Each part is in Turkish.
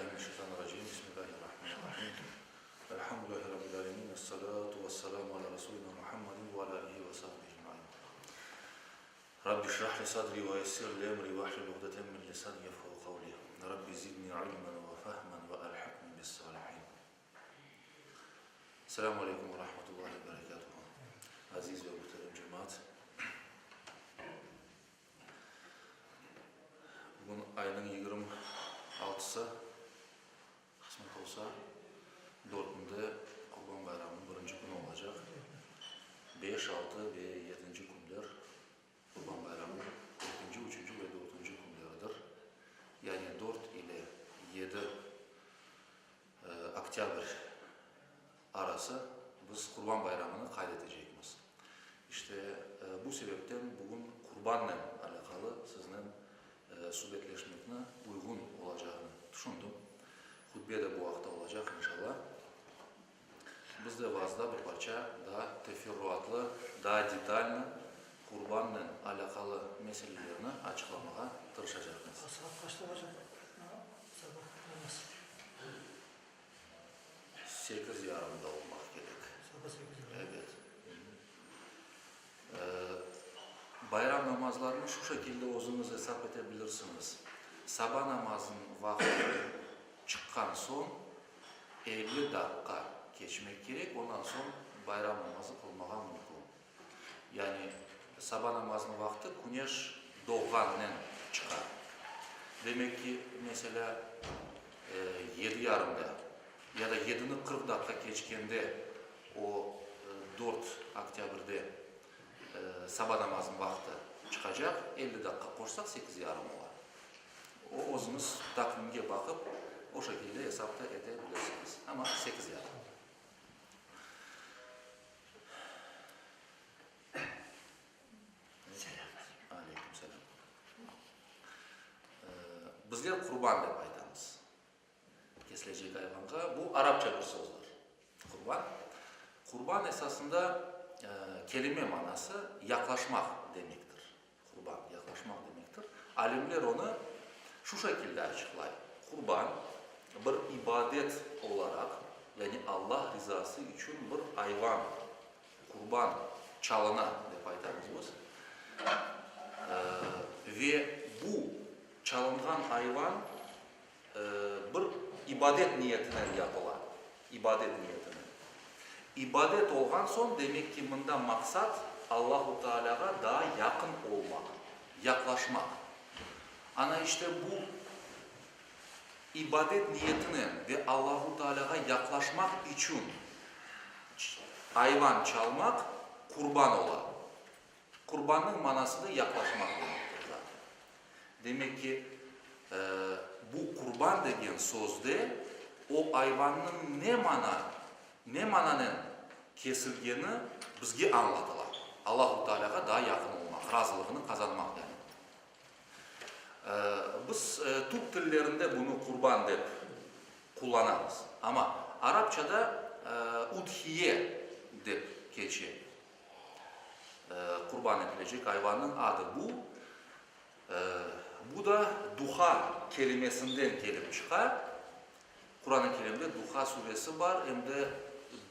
بالله من الشيطان الرجيم. بسم الله الرحمن الرحيم. الحمد لله رب العالمين الصلاة والسلام على رسولنا محمد وعلى آله وصحبه أجمعين. رب اشرح لي صدري ويسر لي أمري واحلل عقدة من لساني يفقهوا قولي. رب زدني علما وفهما وألحقني بالصالحين. السلام عليكم ورحمة الله وبركاته. عزيزي ومحترم جماعة Bugün ayının 26'sı olsa Dortmund'da Kurban Bayramı'nın birinci günü olacak. 5, 6 ve 7. günler Kurban Bayramı'nın 2. 3. ve 4. günleridir. Yani 4 ile 7 e, Oktyabr arası biz Kurban Bayramı'nı kaydedeceğimiz. İşte e, bu sebepten bugün kurbanla alakalı sizden e, suhbetleşmekine uygun olacağını düşündüm. Hutbe de bu hafta olacak inşallah. Biz de vazda bir parça daha teferruatlı, daha detaylı kurbanla alakalı meselelerini açıklamaya çalışacağız. Saat kaçta olacak? Sabah namaz. 8 yarımda olmak gerek. Sabah 8'de. Evet. Ee, bayram namazlarını şu şekilde özünüz hesap edebilirsiniz. Sabah namazın vakti çıkkan son 50 dakika geçmek gerek. Ondan sonra bayram namazı kılmağa mümkün. Yani sabah namazının vakti güneş doğandan çıkar. Demek ki mesela e, 7 yarımda ya da 7'nin 40 dakika geçkende o e, 4 Oktyabır'da e, sabah namazın vakti çıkacak. 50 dakika koşsak 8 yarım var. O özünüz takvimge bakıp o şekilde hesapta edebilirsiniz. Ama 8 yarım. Aleyküm selam. Ee, bizler kurban dep aytamiz. Kesilecek hayvanға. Bu Arapça bir sözdür. Kurban. Kurban esasında e, kelime manası yaklaşmak demektir. Kurban yaklaşmak demektir. Alimler onu şu şekilde açıklayır. Kurban ibadet olarak yani Allah rızası için bir hayvan kurban çalına dep aytamiz biz. Ve bu çalıngan hayvan e, bir ibadet niyetinden yapılan. İbadet niyetinden. İbadet olgan son demek ki bunda maksat Allahu Teala'ga daha yakın olmak, yaklaşmak. Ana işte bu ibadet niyetini ve Allahu Teala'ya yaklaşmak için hayvan çalmak kurban ola. Kurbanın manası da yaklaşmak demektir. Demek ki e, bu kurban degen sözde o hayvanın ne mana ne mananın kesilgeni bizge anladılar. Allahu Teala'ya daha yakın olmak, razılığını kazanmak demek. E, biz e, Türk dillerinde bunu kurban dep kullanamız. Ama Arapçada e, udhiye dep geçiyor. E, kurban edilecek hayvanın adı bu. E, bu da duha kelimesinden gelip çıkar. Kur'an-ı Kerim'de duha suresi var hem de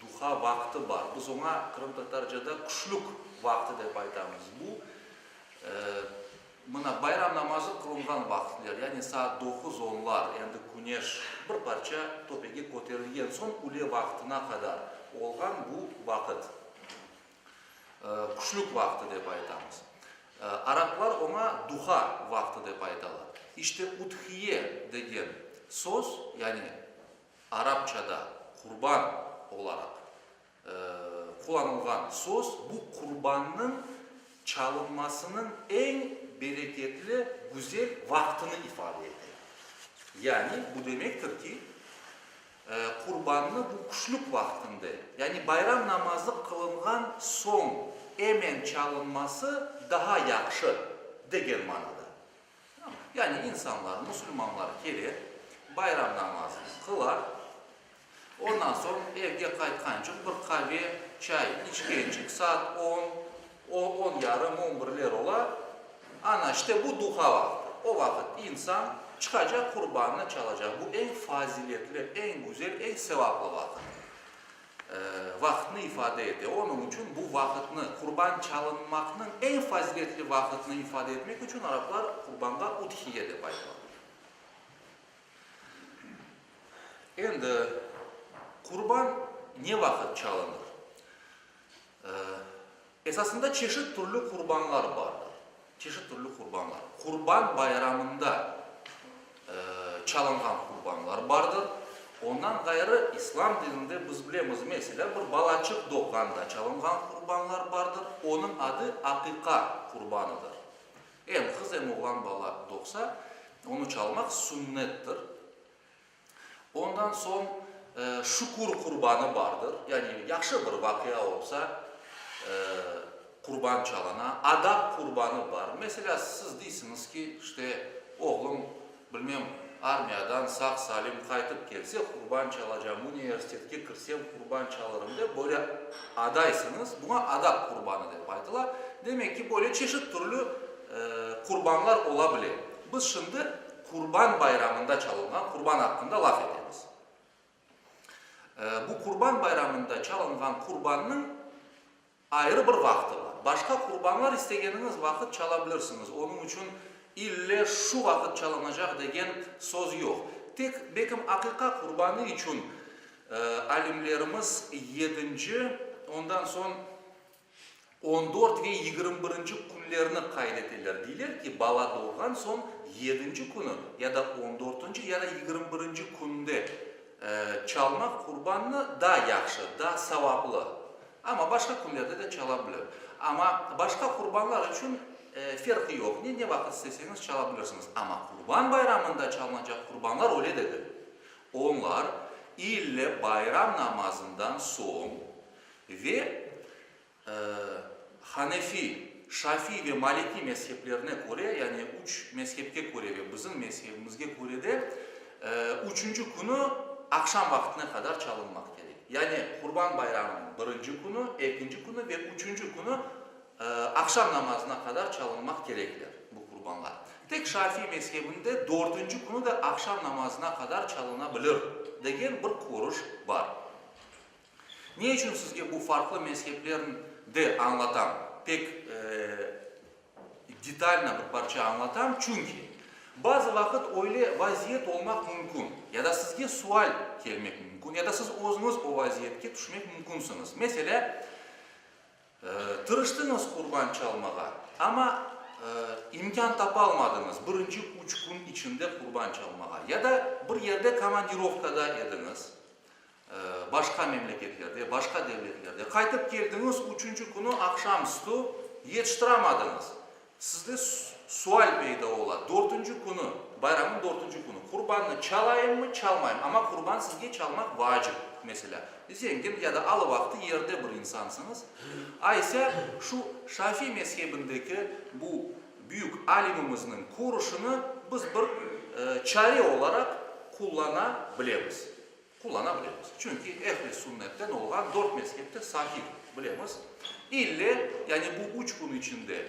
duha vakti var. Biz ona Kırım Tatarca'da kuşluk vakti dep aytamiz. Bu e, mına bayram namazı kılıngan vakitler yani saat 9-10'lar endi güneş bir parça topege koterilgen son ule vaktine kadar olgan bu vakit. E, kuşluk vakti dep aytamiz. E, Araplar ona duha vakti dep aytalar. İşte udhiye деген söz yani Arapçada kurban olarak e, kullanılgan söz bu kurbanın çalınmasının en bereketli, güzel vaktini ifade eder. Yani bu demektir ki e, kurbanını bu kuşluk vaktinde yani bayram namazı kılıngan son emen çalınması daha yakşı degen manada. Yani insanlar, Müslümanlar gelir, bayram namazını kılar, ondan sonra evde kaytkancık bir kahve, çay içkencik saat 10, o 10 yarım, 11'ler ola. Ana işte bu duha vakti. O vakit insan çıkacak kurbanını çalacak. Bu en faziletli, en güzel, en sevaplı vakit. Ee, vaktini ifade ediyor. Onun için bu vakitini, kurban çalınmakının en faziletli vakitini ifade etmek için Araplar kurbanga udhiye dep aytıyor. Endi kurban ne vakit çalınır? Ee, esasında çeşit türlü kurbanlar vardır. Çeşit türlü kurbanlar. Kurban bayramında e, çalıngan kurbanlar vardır. Ondan gayrı İslam dininde biz bilemiz mesela bir balacık dokanda çalıngan kurbanlar vardır. Onun adı akika kurbanıdır. Hem kız hem oğlan bala doksa onu çalmak sünnettir. Ondan son e, şukur kurbanı vardır. Yani yaxşı bir vakıya olsa e, kurban çalana, adab kurbanı var. Mesela siz deysiniz ki işte oğlum bilmem armiyadan sağ salim kaytıp gelse kurban çalacağım, üniversiteye girsem kurban çalarım de böyle adaysınız. Buna adab kurbanı dep aytılar. Demek ki böyle çeşit türlü e, kurbanlar olabilir. Biz şimdi kurban bayramında çalınan kurban hakkında laf ederiz. E, bu kurban bayramında çalıngan kurbanın ayrı bir vakti var. Başka kurbanlar istediğiniz vakit çalabilirsiniz. Onun için ille şu vakit çalınacak degen söz yok. Tek bekim akika kurbanı için e, alimlerimiz 7. ondan son 14 ve 21. günlerini kaydettiler. Diler ki bala doğgan son 7. günü ya da 14. ya da 21. günde e, çalmak kurbanını daha yaxşı, daha sevaplı. Ama başka günlerde de çalabilir. Ama başka kurbanlar için e, farkı yok. Ne, ne vakit isteseniz çalabilirsiniz. Ama kurban bayramında çalınacak kurbanlar öyle dedi. Onlar ille bayram namazından son ve e, Hanefi, Şafi ve Maliki mezheplerine göre yani üç mezhepke göre ve bizim mezhebimizge göre de e, üçüncü günü akşam vaktine kadar çalınmak gerek. Yani Kurban Bayramı'nın birinci günü, ikinci günü ve üçüncü günü e, akşam namazına kadar çalınmak gerekir bu kurbanlar. Tek Şafii mezhebinde dördüncü günü de akşam namazına kadar çalınabilir degen bir koruş var. Niye için sizge bu farklı mezheplerin de anlatan pek e, detaylı bir parça anlatan çünkü bazı vakit öyle vaziyet olmak mümkün ya da sizge sual gelmek mümkün мүмкін еді сіз өзіңіз о вазиетке түшмек мүмкінсіңіз мәселе ә, э, тырыштыңыз құрбан шалмаға ама ә, имкан тапа алмадыңыз бірінші үш күн ішінде құрбан шалмаға я да бір жерде командировкада едіңіз ә, э, басқа мемлекеттерде басқа дәулеттерде қайтып келдіңіз үшінші күні ақшам сту ет сізді sual peyda ola. Dördüncü günü, bayramın dördüncü günü kurbanını çalayım mı, çalmayayım ama kurban sizge çalmak vacip mesela. Zengin ya da alı vakti yerde bir insansınız. Aysa şu Şafii mezhebindeki bu büyük alimimizin kuruşunu biz bir e, çare olarak kullanabiliriz. Kullanabiliriz. Çünkü ehli sünnetten olan dört mezhepte sahih bilemiz. İlle yani bu üç gün içinde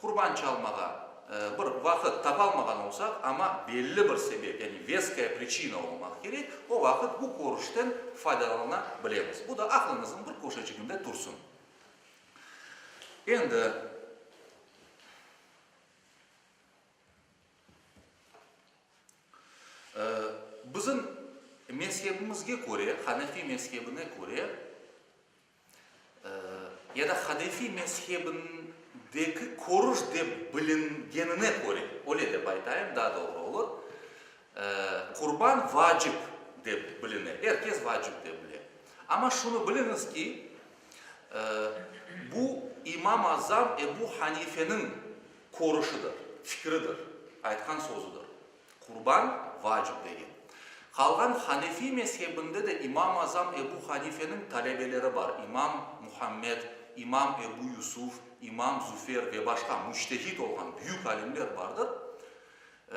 kurban çalmağa Э, бір вақыт таба алмаған болсақ ама белгілі бір себеп яғни веская причина болмақ керек ол уақыт бұл көріштен пайдалана білеміз. Бұл да ақылыңыздың бір көшечігінде тұрсын. Енді ә, біздің мезхебімізге көре ханафи мезхебіне көре ә, яда хадифи дегі корыш деп білінгеніне көре, оле де байтаем, да, доғыр олыр. Құрбан э, вачып деп біліне, әркез вачып деп біле. Ама шыны біліңіз ки, э, бұ имам Азам Эбу Ханифенің корышыдыр, фикірідыр, айтқан созыдыр. Құрбан вачып деген. Қалған Ханифи месхебінде де имам Азам ебу Ханифенің талебелері бар. Имам Мұхаммед İmam Ebu Yusuf, İmam Züfer ve başka müştehit olan büyük alimler vardır. Ee,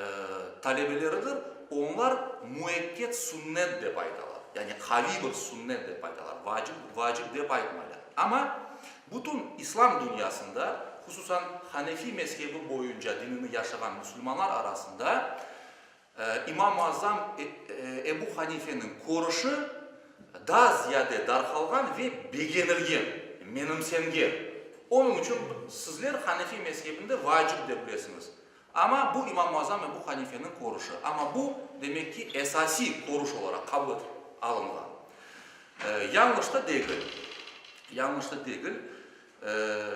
talebeleridir. Onlar müekket sünnet de aytalar. Yani kavi bir sünnet de aytalar. Vacip, vacip de aytmaylar. Ama bütün İslam dünyasında, hususan Hanefi mezhebi boyunca dinini yaşayan Müslümanlar arasında e, İmam-ı Azam e, e, Ebu Hanife'nin koruшу daha ziyade darxalgan ve beğenilgen, menimsengen. Onun için sizler Hanefi mezhebinde vacip de bilesiniz. Ama bu İmam-ı Azam Ebu Hanife'nin koruшу. Ama bu demek ki esasi koruş olarak kabul alıngan. E, yanlış da değil. Yanlış da değil. E,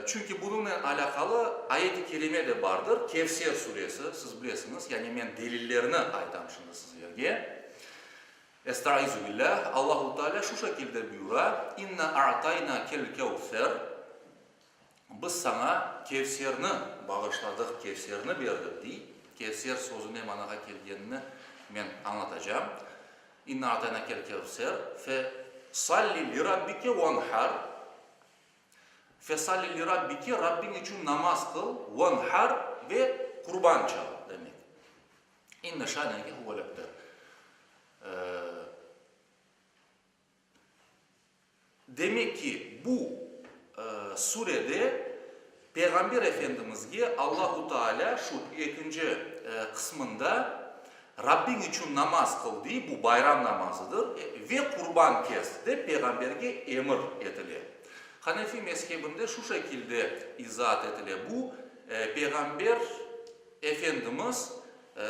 çünkü bununla alakalı ayet-i kerime de vardır. Kevser suresi, siz bilirsiniz. Yani ben delillerini aytam şimdi sizlerge. Estaizu billah. Allahu Teala şu şekilde buyura. İnna a'tayna kel kevser. Biz sana Kevser'ini bağışladık, Kevser'ini verdik dey. Kevser sözüne managa kelgenini men anlatacağım. İnna a'tayna kel kevser fe salli li rabbike vanhar. Fe salli li rabbike Rabbin için namaz kıl, vanhar ve kurban çal demek. İnne şaneke huvel ebter. Demek ki bu e, surede Peygamber Efendimiz'e Allahu Teala şu ikinci e, kısmında Rabbin için namaz kıl diye bu bayram namazıdır E, ve kurban kes de Peygamber'e emir edilir. Hanefi mezhebinde şu şekilde izah edilir. Bu e, Peygamber Efendimiz e,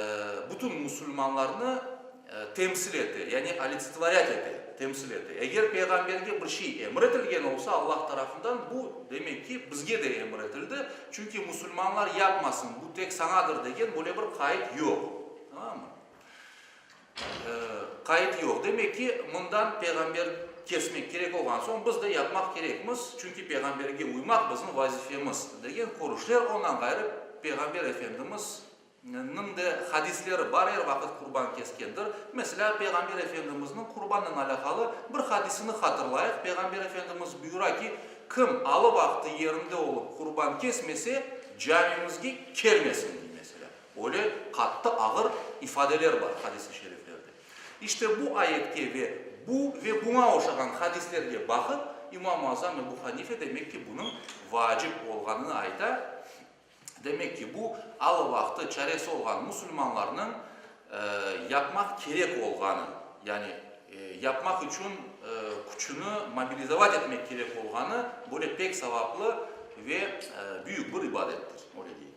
bütün Müslümanlarını e, temsil etti. Yani alistitvaret etti, temsil etti. Eğer peygamberge bir şey emredilgen olsa Allah tarafından bu demek ki bizge de emredildi. Çünkü Müslümanlar yapmasın, bu tek sanadır degen böyle bir kayıt yok. Tamam mı? Ee, kayıt yok. Demek ki bundan peygamber kesmek gerek olan son biz de yapmak gerekmiz. Çünkü peygamberge uymak bizim vazifemiz degen konuşlar. Ondan gayrı peygamber efendimiz нымды хадислер бар әр вақыт құрбан кескендір. Мәселен пайғамбар әфендіміздің құрбаннан алақалы бір хадисіні қатырлайық пайғамбар әфендіміз бұйыра ки кім алып вақты ерінде олып құрбан кесмесе жамимізге келмесін дейді мәселе. Оле қатты ағыр ифаделер бар хадис шерифлерде. Иште bu ayetке ве bu ve бұңа oşagan хадистерге бақып İmam-ı Azam ve bu Hanife demek ki bunun vacip Demek ki bu al vakti çaresi olan Müslümanların e, yapmak gerek olganı, yani e, yapmak için e, gücünü mobilizavat etmek gerek olganı böyle pek sevaplı ve e, büyük bir ibadettir. Öyle değil.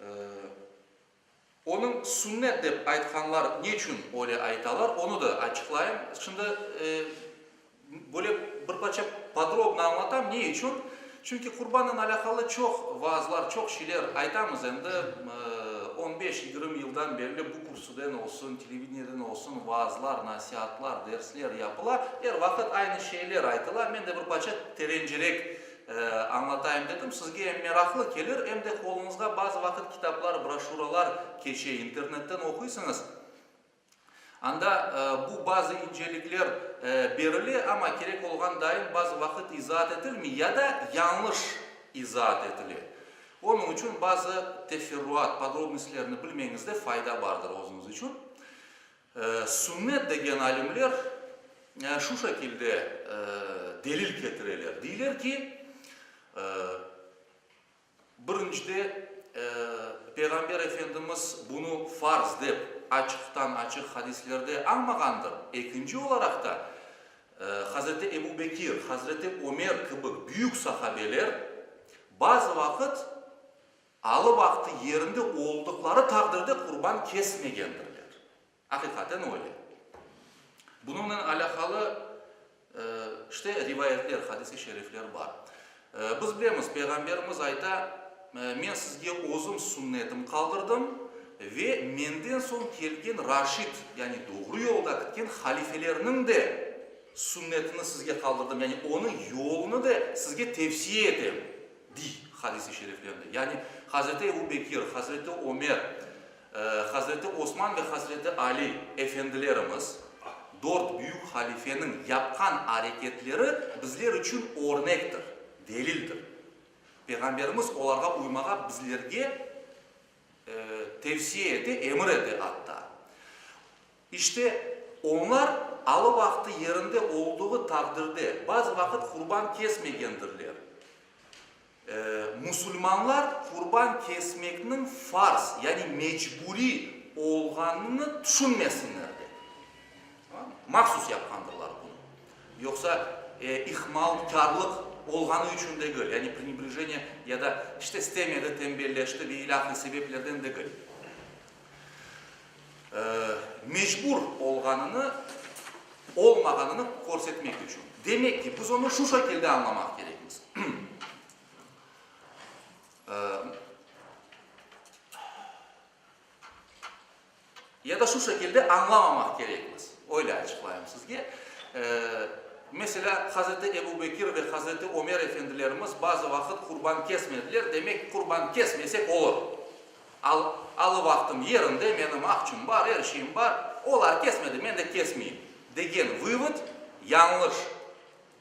E, onun sünnet dep aytkanlar niçin öyle aytalar onu da açıklayayım. Şimdi e, böyle bir parça podrobno anlatam. Ne için? Çünkü kurbanla alakalı çok vaazlar, çok şeyler aytamız hem de e, 15-20 yıldan beri bu kursudan olsun, televizyondan olsun vaazlar, nasihatlar, dersler yapılar. Her vakit aynı şeyler aytılar. Ben de bir parça terencerek e, anlatayım dedim. Sizge hem meraklı gelir hem de kolunuzda bazı vakit kitaplar, broşuralar geçiyor. internetten okuysanız Anda e, bu bazı incelikler e, berili ama gerek olgan daim bazı vakit izah edilmiyor ya da yanlış izah edilir. Onun için bazı teferruat, podrobностьlerini bilmenizde fayda vardır özünüz için. E, sünnet degen alimler e, şu şekilde e, delil getirirler. Diyorlar ki e, birincide e, Peygamber Efendimiz bunu farz dep açıktan açık hadislerde almagandır. İkinci olarak da e, Hazreti Ebu Bekir, Hazreti Ömer gibi büyük sahabeler bazı vakit alı vakti yerinde oldukları takdirde kurban kesmegendirler. Hakikaten öyle. Bununla alakalı e, işte rivayetler, hadis-i şerifler var. E, biz bilemiz Peygamberimiz ayta e, men sizge özüm sünnetim kaldırdım ve menden son kelgen Raşid yani doğru yolda gitken halifelerinin de sünnetini sizge kaldırdım. Yani onun yolunu da sizge tavsiye edem. Di hadisi şeriflerinde. Yani Hazreti Ebu Bekir, Hazreti Ömer, e, Hazreti Osman ve Hazreti Ali efendilerimiz dört büyük halifenin yapkan hareketleri bizler için örnektir, delildir. Peygamberimiz onlara uymağa bizlerge e, tavsiye etti, emir etti hatta. İşte onlar alı vakti yerinde olduğu takdirde bazı vakit kurban kesmegendirler. e, Müslümanlar kurban kesmeknin farz yani mecburi olganını düşünmesinlerdi. Maksus yapkandırlar bunu. Yoksa e, ihmalkarlık olganı üçün de göl. Yani prenibrejение ya da işte istemedi, tembelleşti ve ilahi sebeplerden de göl. E, mecbur olganını olmaganını korsetmek için. Demek ki biz onu şu şekilde anlamak gerekmez. Ee, ya da şu şekilde anlamamak gerekmez. Öyle açıklayayım sizge. Ee, mesela Hazreti Ebu Bekir ve Hazreti Ömer efendilerimiz bazı vakit kurban kesmediler. Demek kurban kesmesek olur. Al, alı vaktim yerinde, benim akçım var, her şeyim var. Olar kesmedi, ben de kesmeyeyim. Degen vывод yanlış.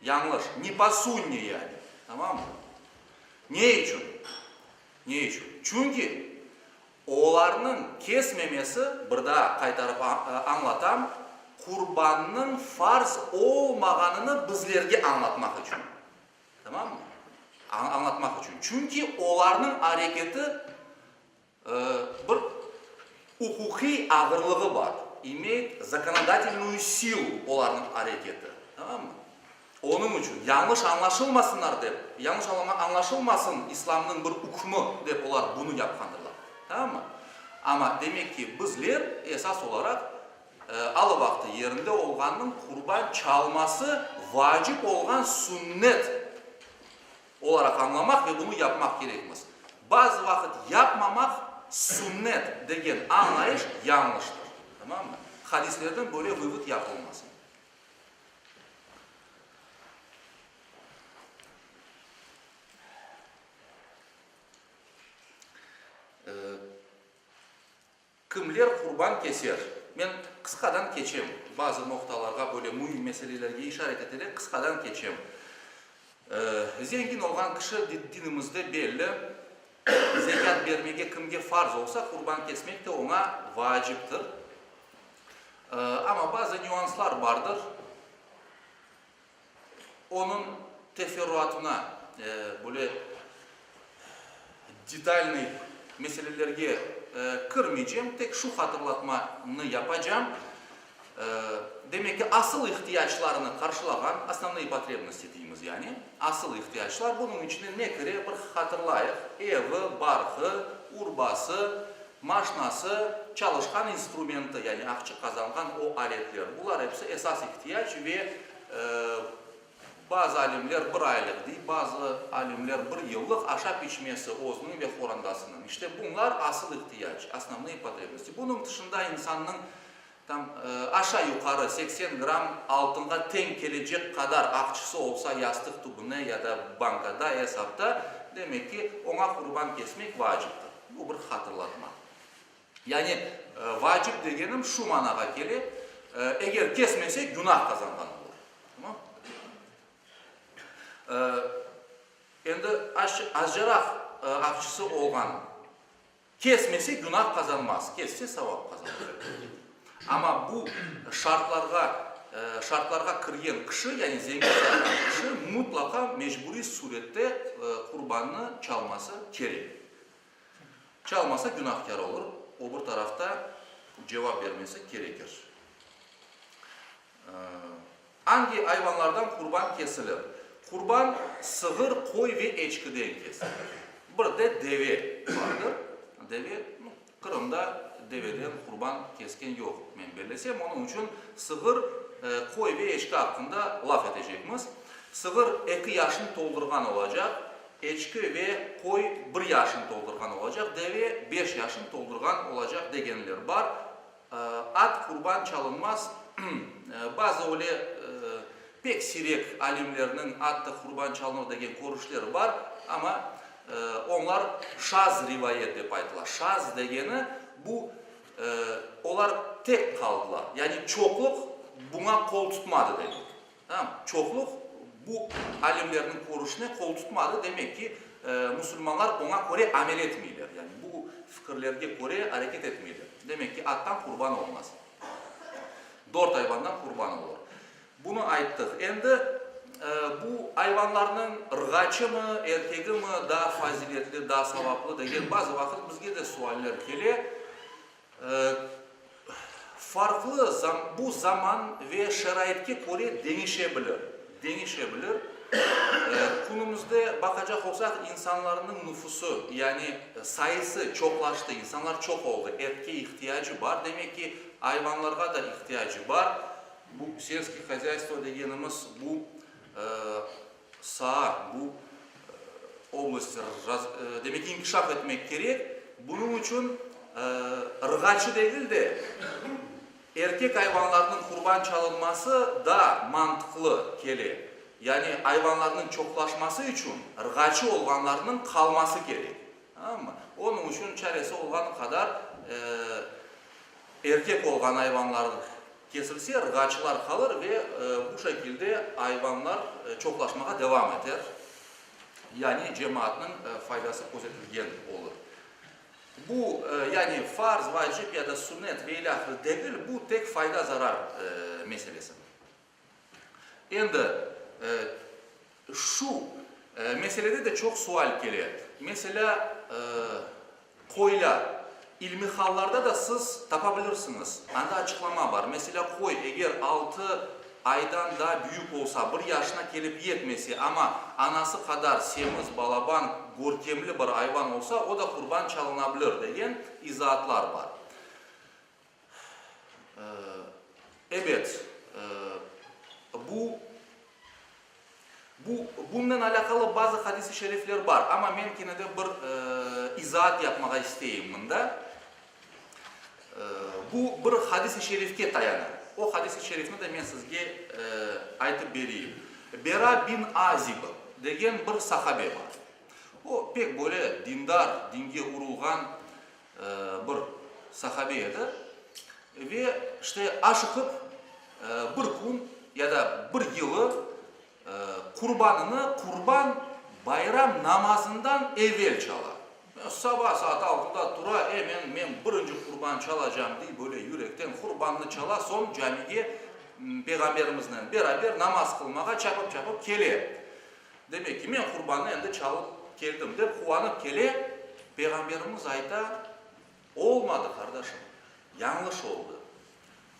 Yanlış. Не по сунне yani. Tamam mı? Ne için? Ne için? Çünkü oğlarının kesmemesi, kurbanın farz olmaganını bizlerge anlatmak için. Tamam mı? An- anlatmak için. Çünkü oğlarının hareketi e, bir hukuki ağırlığı var. Имеет законодательную силу olanın hareketi. Tamam mı? Onun için yanlış anlaşılmasınlar dep, yanlış anlama- anlaşılmasın İslam'ın bir hükmü dep olar bunu yapkandırlar. Tamam mı? Ama demek ki bizler esas olarak e, alı vakti yerinde olganın kurban çalması vacip olan sünnet olarak anlamak ve bunu yapmak gerekmez. Bazı vakit yapmamak sünnet degen anlayış yanlıştır. Tamam mı? Hadislerden böyle vıvıt yapılmasın. Ee, kimler kurban keser? Kıskadan geçeyim. Bazı noktalarga böyle mühim meselelerge işaret ederek kıskadan geçeyim. Ee, zengin olan kişi di- dinimizde belli. Zekat vermege kimge farz olsa kurban kesmek de ona vaciptir. Ee, ama bazı nüanslar vardır. Onun teferruatına e, böyle detaylı meselelerge kırmayacağım. Tek şu hatırlatmanı yapacağım. Demek ki asıl ihtiyaçlarını karşılayan, основные потребности diyeyimiz yani. Asıl ihtiyaçlar bunun içinde ne kere bir hatırlayık. Evi, barkı, urbası, maşnası, çalışkan instrumenti yani akçı kazangan o aletler. Bunlar hepsi esas ihtiyaç ve bazı alimler bir aylık değil, bazı alimler bir yıllık aşağı pişmesi ozunun ve horandasının. İşte bunlar asıl ihtiyaç, основные потребности. Bunun dışında insanın tam e, aşağı yukarı 80 gram altında ten gelecek kadar akçısı olsa yastık tubuna ya da bankada hesapta demek ki ona kurban kesmek vaciptir. Bu bir hatırlatma. Yani e, vacip degenim şu managa gelir. E, eğer kesmese günah kazangan olur. Tamam? Ee, endi aş- azcarak e, akçısı olgan kesmesi günah kazanmaz. Kesse savap kazanır. Ama bu şartlarga e, şartlarga kirgen kişi yani zengin sayılan kişi mutlaka mecburi surette e, kurbanını çalması gerek. Çalmasa günahkar olur. Tarafta cevap vermesi gerekir. Ee, hangi hayvanlardan kurban kesilir? Kurban sığır, koy ve eçkiden kesilir. Bir de deve vardır. Deve, Kırım'da deveden kurban kesken yok. Ben belesem onun için sığır, e, koy ve eçki hakkında laf edeceğimiz. Sığır 2 yaşını doldurgan olacak. Eçki ve koy 1 yaşını doldurgan olacak. Deve 5 yaşını doldurgan olacak degenler var. E, At kurban çalınmaz. E, Bazı öyle pek sirek alimlerinin atta kurban çalınır degen görüşleri var ama e, onlar şaz rivayet dep aytılar. Şaz degeni bu e, onlar tek kaldılar. Yani çokluk buna kol tutmadı demek. Tamam? Çokluk bu alimlerin görüşüne kol tutmadı. Demek ki e, Müslümanlar ona göre amel etmiyorlar. Yani bu fikirlerge göre hareket etmiyorlar. Demek ki attan kurban olmaz. Dört hayvandan kurban olur. Bunu ayttık. Endi e, bu hayvan hayvanlarının ırgaçı mı, erkegi mi daha faziletli, daha savaplı degen bazı vakit bizge de geliyor. Ee, farklı zam, bu zaman ve şeraitke göre değişebilir. Değişebilir. Ee, Günümüzde bakacak olsak insanların nüfusu yani sayısı çoklaştı. İnsanlar çok oldu. Etke ihtiyacı var. Demek ki hayvanlara da ihtiyacı var Bu сельский хозяйство degenimiz bu e, saha, bu e, область raz- e, demek ki inkişaf etmek gerek. Bunun için e, ırgaçı değil de erkek hayvanlarının kurban çalınması da mantıklı geliyor. Yani hayvanların çoklaşması için ırgaçı olanlarının kalması gerek. Tamam mı? Onun için çaresi olan kadar e, erkek olan hayvanlar kesilse ırgaçılar kalır ve e, bu şekilde hayvanlar e, çoklaşmaya devam eder. Yani cemaatin e, faydası gözetilgen olur. Bu e, yani farz, vacip ya da sünnet ve ilahı değil, bu tek fayda zarar meselesi. Endi şu meselede de çok sual geliyor. Mesela e, koylar, ilmi hallarda da siz tapabilirsiniz. Anda açıklama var. Mesela koy eğer 6 aydan daha büyük olsa, bir yaşına gelip yetmesi ama anası kadar semiz, balaban, görkemli bir hayvan olsa o da kurban çalınabilir diyen izahatlar var. Evet, bu bu bundan alakalı bazı hadis-i şerifler var ama ben yine de bir e, izahat yapmaya isteyeyim bunda. Hadis-i şerifke dayanır. O hadis-i şerifini de ben sizge e, aytıp bereyim. Bera bin Azib degen bir sahabe var. O pek böyle dindar, dinge urulgan e, bir sahabe edi. Ve işte aşıkıp e, bir gün ya da bir yılı e, kurbanını kurban bayram namazından evvel çalar. Sabah saat 6'da tura hemen ben birinci kurban çalacağım diye böyle yürekten kurbanını çala son camiye m, peygamberimizle beraber namaz kılmaya çapıp çapıp geliyor. Demek ki ben kurbanını endi çalıp geldim de kuvanıp geliyor. Peygamberimiz ayta olmadı kardeşim. Yanlış oldu.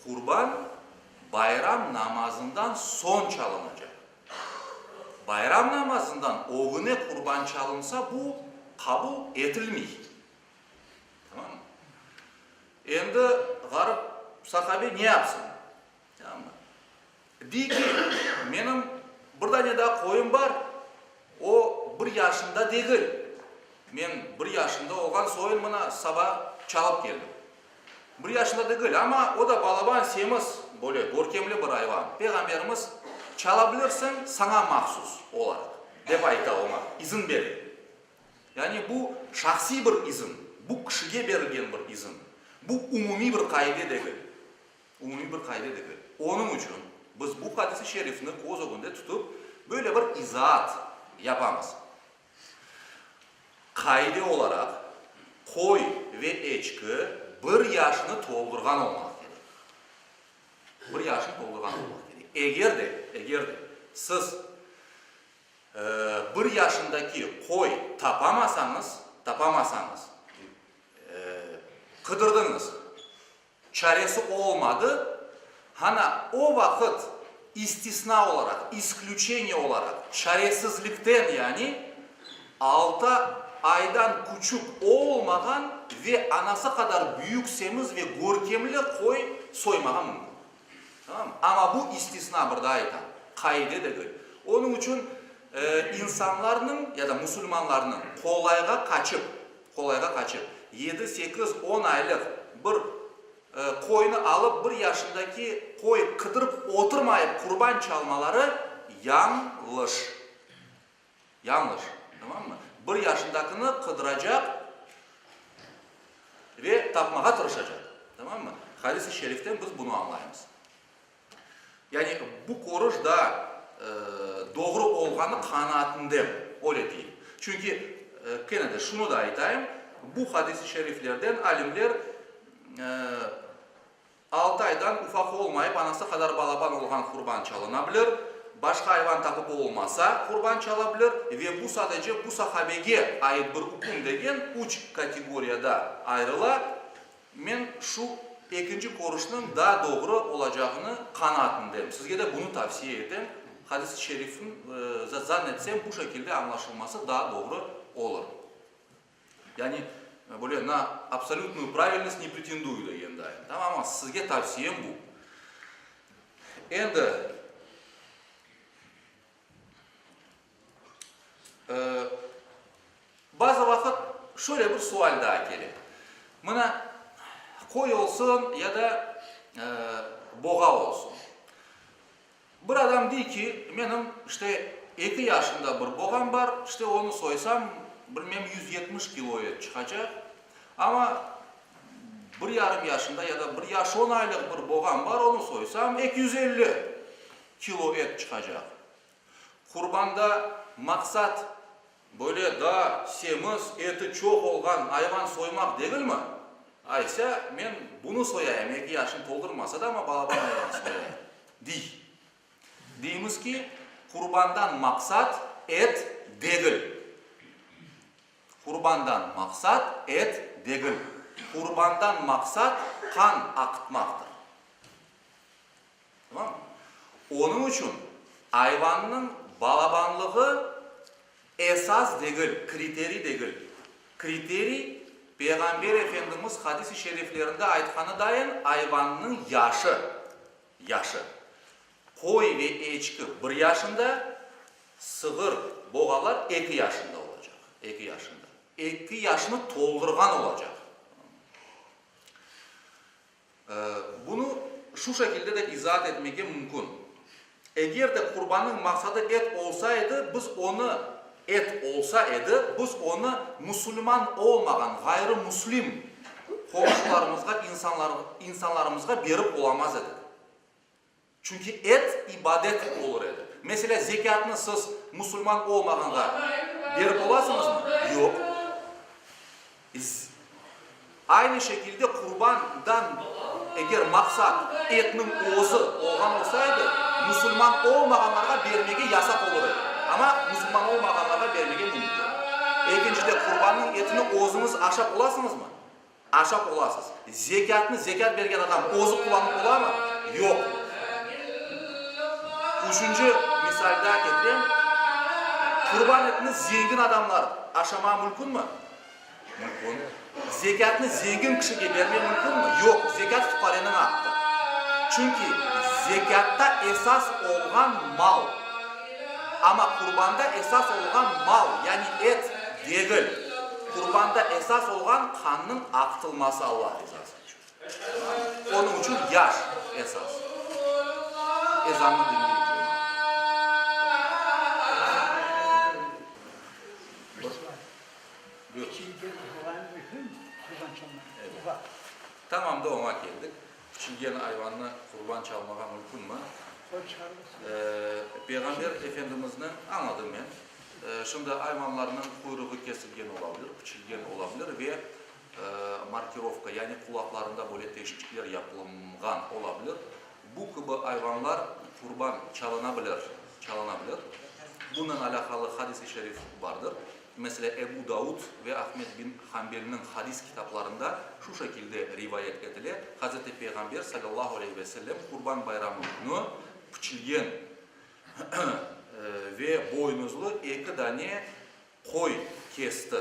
Kurban bayram namazından son çalınacak. Bayram namazından o güne kurban çalınsa bu kabul edilmiyor. Tamam mı? Endi garip sahabe ne yapsın? Tamam mı? Ki, benim bir tane daha koyun var, o bir yaşında değil. Men bir yaşında olgan soyun bana sabah çalıp geldim. Bir yaşında değil ama o da balaban semiz, böyle görkemli bir hayvan. Peygamberimiz çalabilirsin sana mahsus olarak. Dep ayta izin verir. Yani bu şahsi bir izin, bu kişiye verilgen bir izin. Bu umumi bir kaide değil. Umumi bir değil. Onun için biz bu hadisi şerifini göz önünde tutup böyle bir izahat yapamız. Kaide olarak koy ve eçki bir yaşını toldurgan olmak gerek. Bir olmak gerek. Eğer de, eğer de siz ee, bir yaşındaki koy tapamasanız, tapamasanız, e, kıdırdınız, çaresi olmadı, hana o vakit istisna olarak, isklüçeni olarak, çaresizlikten yani 6 aydan küçük olmadan ve anası kadar büyüksemiz ve görkemli koy soymağa mümkün. Tamam? Ama bu istisna burada aytan. Kaydı da göre. Onun için e, insanların ya da Müslümanların kolayga kaçıp, kolayga kaçıp 7, 8, 10 aylık bir e, koyunu alıp bir yaşındaki koy kıdırıp oturmayıp kurban çalmaları yanlış. Yanlış. Tamam mı? Bir yaşındakini kıdıracak ve tapmaya tırışacak. Tamam mı? Hadis-i şeriften biz bunu anlayımız. Yani bu koruş da doğru olganı kanaatindeyim. Öyle değil. Çünkü e, de şunu da aytayım. Bu hadis-i şeriflerden alimler e, 6 aydan ufak olmayıp anası kadar balaban olgan kurban çalınabilir. başka hayvan tapıp olmasa kurban çalabilir ve bu sadece bu sahabege ait bir hukum degen üç kategoriyada ayrıla. Men şu ikinci koruşunun daha doğru olacağını kanaatindeyim. Sizge de bunu tavsiye ederim Hadis-i şerifin e, zannetsem bu şekilde anlaşılması daha doğru olur. Yani e, böyle на абсолютную правильность не претендую дегенде. Tamam ama sizge tavsiyem bu. Endi e, bazı vakit şöyle bir sual daha gelir. Buna koy olsun ya da e, boğa olsun. Bir adam diyor ki benim işte 2 yaşında bir boğam var işte onu soysam bilmem 170 kiloya çıkacak ama bir yarım yaşında ya da bir yaş 10 aylık bir boğam var onu soysam 250 kilo et çıkacak. Kurbanda maksat böyle daha semiz eti çok olgan hayvan soymak değil mi? Aysa men bunu soyayım 2 yaşım doldurmasa da ama balaban hayvan soyayım. Değil. Deyimiz ki kurbandan maksat et değil. Kurbandan maksat et değil. Kurbandan maksat kan akıtmaktır. Tamam mı? Onun için hayvanın balabanlığı esas değil, kriteri değil. Kriteri Peygamber Efendimiz hadis-i şeriflerinde aytkanı dayan hayvanın yaşı. Yaşı. Koy ve eçki bir yaşında, sığır, boğalar iki yaşında olacak. İki yaşında. İki yaşını doldurgan olacak. Ee, bunu şu şekilde de izah etmek mümkün. Eğer de kurbanın maksadı et olsaydı, biz onu et olsaydı, biz onu Müslüman olmayan, gayrimüslim komşularımızga, insanlar, insanlarımızga berip olamaz edik. Çünkü et ibadet olur edi. Mesela zekatını siz Müslüman olmaganda mı? Yok. Z- Aynı şekilde kurbandan eğer maksat etinin oğuzu olgan olsaydı Müslüman olmaganlarga bermege yasak olur edi. Ama Müslüman olmaganlarga bermege mümkün. İkincide kurbanın etini oğuzunuz aşap olasınız mı? Aşap olasınız. Zekatını zekat bergen adam oğuzu kullanıp olar mı? Üçüncü misal daha getireyim. Kurban etini zengin adamlar aşama mümkün mü? Mümkün. Zekatını zengin kişiye vermeye mümkün mü? Yok. Zekat fukarenin hakkı. Çünkü zekatta esas olan mal. Ama kurbanda esas olan mal yani et değil. Kurbanda esas olan kanın aktılması Allah için. Onun için yaş esas. Ezanını dinleyeceğim. Olan mühim kurban çalmak. Evet. Tamam da ona geldik. Çingen hayvanını kurban çalmağa mümkün mü? Ee, Peygamber Efendimiz'den anladım ben. Ee, şimdi hayvanlarının kuyruğu kesilgen olabilir, biçilgen olabilir ve e, markirovka yani kulaklarında böyle teşvikler yapılgan olabilir. Bu gibi hayvanlar kurban çalınabilir, çalınabilir. Bununla alakalı hadis-i şerif vardır. Mesela Ebu Davud ve Ahmet bin Hanbel'in hadis kitaplarında şu şekilde rivayet edilir. Hazreti Peygamber sallallahu aleyhi ve sellem kurban bayramı günü pichilgen e, ve boynuzlu iki tane koy kesti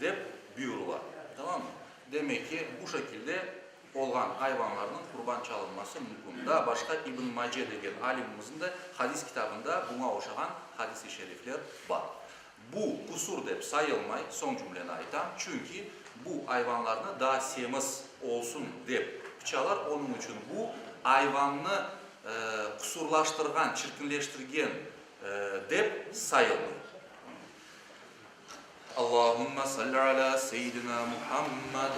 deb buyurular. Tamam mı? Demek ki bu şekilde olgan hayvanların kurban çalınması mümkün. Başka İbn Mace degen alimimizin de hadis kitabında buna oşagan hadis-i şerifler var. Bu kusur deb sayılmay, son cümleni aytam. Çünkü bu hayvanlarını daha semiz olsun deb çalar. Onun için bu hayvanını e, kusurlaştırgan, çirkinleştirgen e, deb sayılmay. Allahümme salli ala seyyidina Muhammed